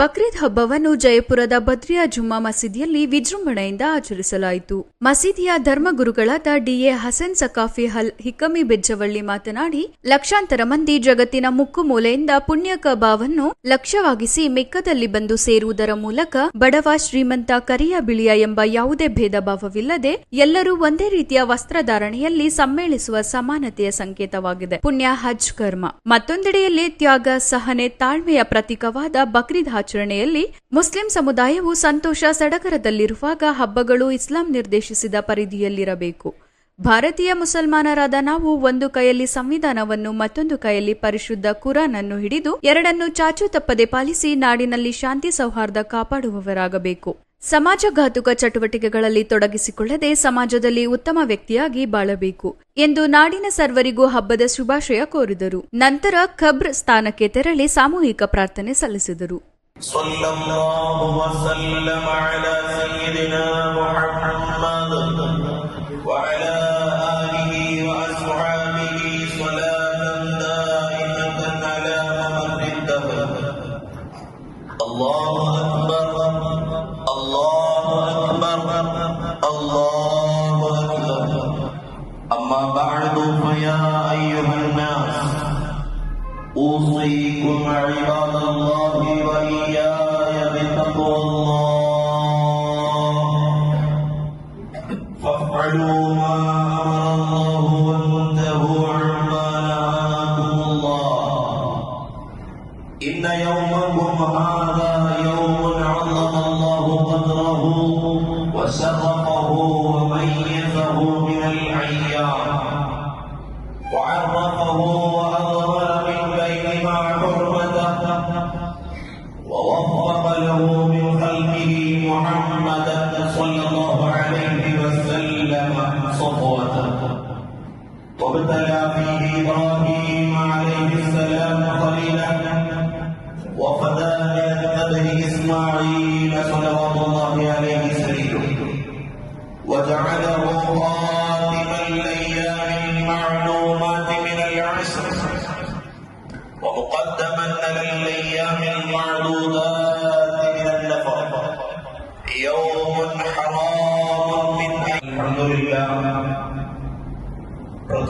ಬಕ್ರೀದ್ ಹಬ್ಬವನ್ನು ಜಯಪುರದ ಬದ್ರಿಯಾ ಜುಮ್ಮಾ ಮಸೀದಿಯಲ್ಲಿ ವಿಜೃಂಭಣೆಯಿಂದ ಆಚರಿಸಲಾಯಿತು. ಮಸೀದಿಯ ಧರ್ಮಗುರುಗಳಾದ ಡಿಎ ಹಸನ್ ಸಕಾಫಿ ಹಲ್ ಹಿಕಮಿ ಬೆಜ್ಜವಳ್ಳಿ ಮಾತನಾಡಿ, ಲಕ್ಷಾಂತರ ಮಂದಿ ಜಗತ್ತಿನ ಮುಕ್ಕು ಮೂಲೆಯಿಂದ ಪುಣ್ಯ ಕಬಾವನ್ನು ಲಕ್ಷ್ಯವಾಗಿಸಿ ಮೆಕ್ಕದಲ್ಲಿ ಬಂದು ಸೇರುವುದರ ಮೂಲಕ ಬಡವ ಶ್ರೀಮಂತ ಕರಿಯ ಬಿಳಿಯ ಎಂಬ ಯಾವುದೇ ಭೇದ ಭಾವವಿಲ್ಲದೆ ಎಲ್ಲರೂ ಒಂದೇ ರೀತಿಯ ವಸ್ತ್ರಧಾರಣೆಯಲ್ಲಿ ಸಮ್ಮೇಳಿಸುವ ಸಮಾನತೆಯ ಸಂಕೇತವಾಗಿದೆ. ಪುಣ್ಯ ಹಜ್ ಕರ್ಮ. ಮತ್ತೊಂದೆಡೆಯಲ್ಲಿ ತ್ಯಾಗ, ಸಹನೆ, ತಾಳ್ಮೆಯ ಪ್ರತೀಕವಾದ ಬಕ್ರೀದ್ ಆಚರಣೆಯಲ್ಲಿ ಮುಸ್ಲಿಂ ಸಮುದಾಯವು ಸಂತೋಷ ಸಡಗರದಲ್ಲಿರುವಾಗ ಹಬ್ಬಗಳು ಇಸ್ಲಾಂ ನಿರ್ದೇಶಿಸಿದ ಪರಿಧಿಯಲ್ಲಿರಬೇಕು. ಭಾರತೀಯ ಮುಸಲ್ಮಾನರಾದ ನಾವು ಒಂದು ಕೈಯಲ್ಲಿ ಸಂವಿಧಾನವನ್ನು ಮತ್ತೊಂದು ಕೈಯಲ್ಲಿ ಪರಿಶುದ್ಧ ಕುರಾನ್ ಅನ್ನು ಹಿಡಿದು ಎರಡನ್ನು ಚಾಚು ತಪ್ಪದೆ ಪಾಲಿಸಿ ನಾಡಿನಲ್ಲಿ ಶಾಂತಿ ಸೌಹಾರ್ದ ಕಾಪಾಡುವವರಾಗಬೇಕು. ಸಮಾಜಘಾತುಕ ಚಟುವಟಿಕೆಗಳಲ್ಲಿ ತೊಡಗಿಸಿಕೊಳ್ಳದೆ ಸಮಾಜದಲ್ಲಿ ಉತ್ತಮ ವ್ಯಕ್ತಿಯಾಗಿ ಬಾಳಬೇಕು ಎಂದು ನಾಡಿನ ಸರ್ವರಿಗೂ ಹಬ್ಬದ ಶುಭಾಶಯ ಕೋರಿದರು. ನಂತರ ಖಬ್ರ್ ಸ್ಥಾನಕ್ಕೆ ತೆರಳಿ ಸಾಮೂಹಿಕ ಪ್ರಾರ್ಥನೆ ಸಲ್ಲಿಸಿದರು. صلى الله وسلم على سيدنا محمد وعلى آله وأصحابه صلاة دائمة على ممر الدهر الله أكبر الله أكبر الله أكبر. أما بعد فيا أيها الناس أوصيكم عباد فافعلوا ما أمر الله وانتهوا عما نهاكم الله. إن يومكم هذا يوم عظم الله قدره وشرفه وميزه من الأيام وعرفه وأظهر صفوته وابتلى فيه إبراهيم عليه السلام خليلا. وفدى من إسماعيل صلوات الله عليه سبيله. وجعله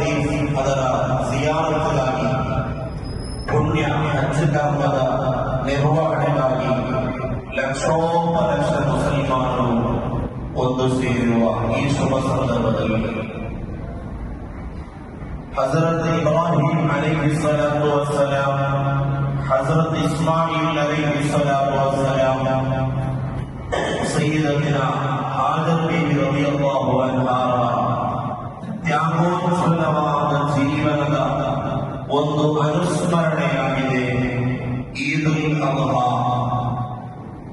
ಕಹಬಾ ಶರೀಫ್ ಅದರ ಸಿಯಾರತ್ಗಾಗಿ ಪುಣ್ಯ ಹಜ್ ಕರ್ಮದ ನಿರ್ವಹಣೆಗಾಗಿ ಲಕ್ಷೋಪಲಕ್ಷ ಮುಸಲ್ಮಾನರು ಒಂದು ಸೇರಿರುವ ಈ ಶುಭ ಸಂದರ್ಭದಲ್ಲಿ ಹಜರತ್ ಇಬ್ರಾಹಿಂ ಅಲೈಹಿ ಸಲಾತು ವಸ್ಸಲಾಂ ಹಜರತ್ ಇಸ್ಮಾಯಿಲ್ ಅಲೈಹಿ ಸಲಾತು ವಸ್ಸಲಾಂ ಸಯ್ಯದತಿನ ಹಾಜರ್ ಬೇಬಿ ರಲಿಯಲ್ಲಾಹು ಅನ್ಹಾರ ತ್ಯಾಗೋತ್ಸವವಾದ ಜೀವನದ ಒಂದು ಅನುಸ್ಮರಣೆಯಾಗಿದೆ. ಈದುಲ್ ಅಲ್ಹಾ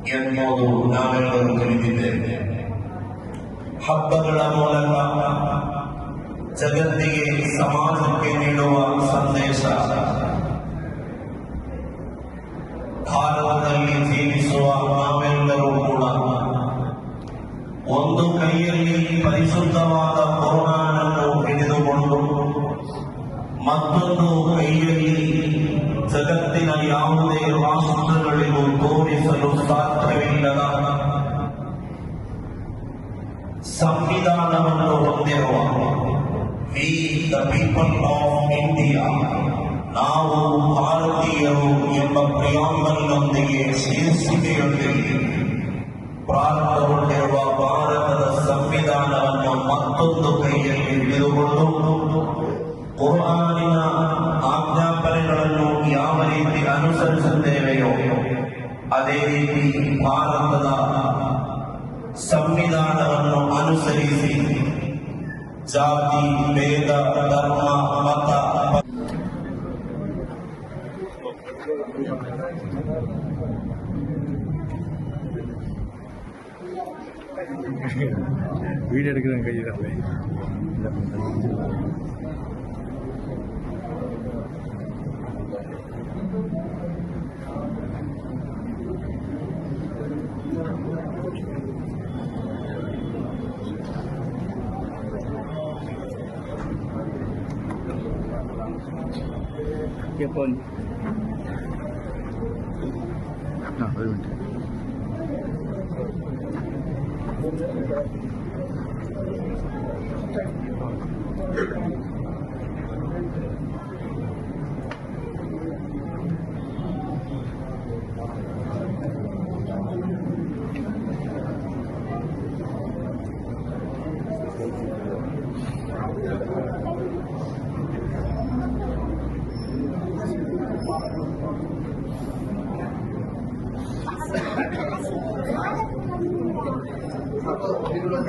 ಎನ್ನುವುದು ನಾವೆಲ್ಲರೂ ತಿಳಿದಿದ್ದೇವೆ. ಹಬ್ಬಗಳ ಮೂಲಕ ಜಗತ್ತಿಗೆ ಸಮಾಜಕ್ಕೆ ನೀಡುವ ಸಂದೇಶ ಮತ್ತೊಂದು ಕೈಯಲ್ಲಿ ಜಗತ್ತಿನ ಯಾವುದೇ ರಾಷ್ಟ್ರಗಳಿಗೂ ತೋರಿಸಲು ಸಾಧ್ಯವಿಲ್ಲದ ಸಂವಿಧಾನವನ್ನು ಹೊಂದಿರುವ we the people of India ನಾವು ಭಾರತೀಯರು ಎಂಬ ಪ್ರಿಯಾಂಬಲ್ನೊಂದಿಗೆ ಶೀರ್ಷಿಕೆಯೊಂದಿಗೆ ಪ್ರಾರಂಭಗೊಂಡಿರುವ ಭಾರತದ ಸಂವಿಧಾನವನ್ನು ಮತ್ತೊಂದು ಕೈಯಲ್ಲಿ ಹಿಡಿದುಕೊಂಡು ಕುರಾನಿನ ಅನುಸರಿಸುತ್ತೇವೆಯೋ ಅದೇ ರೀತಿ ಭಾರತದ ಸಂವಿಧಾನವನ್ನು ಅನುಸರಿಸಿ ಜಾತಿ ಭೇದ ಧರ್ಮ ಮತ வீடியோ எடுக்கிறேன் เกี่ยวคนอะไปดูกั 嗯。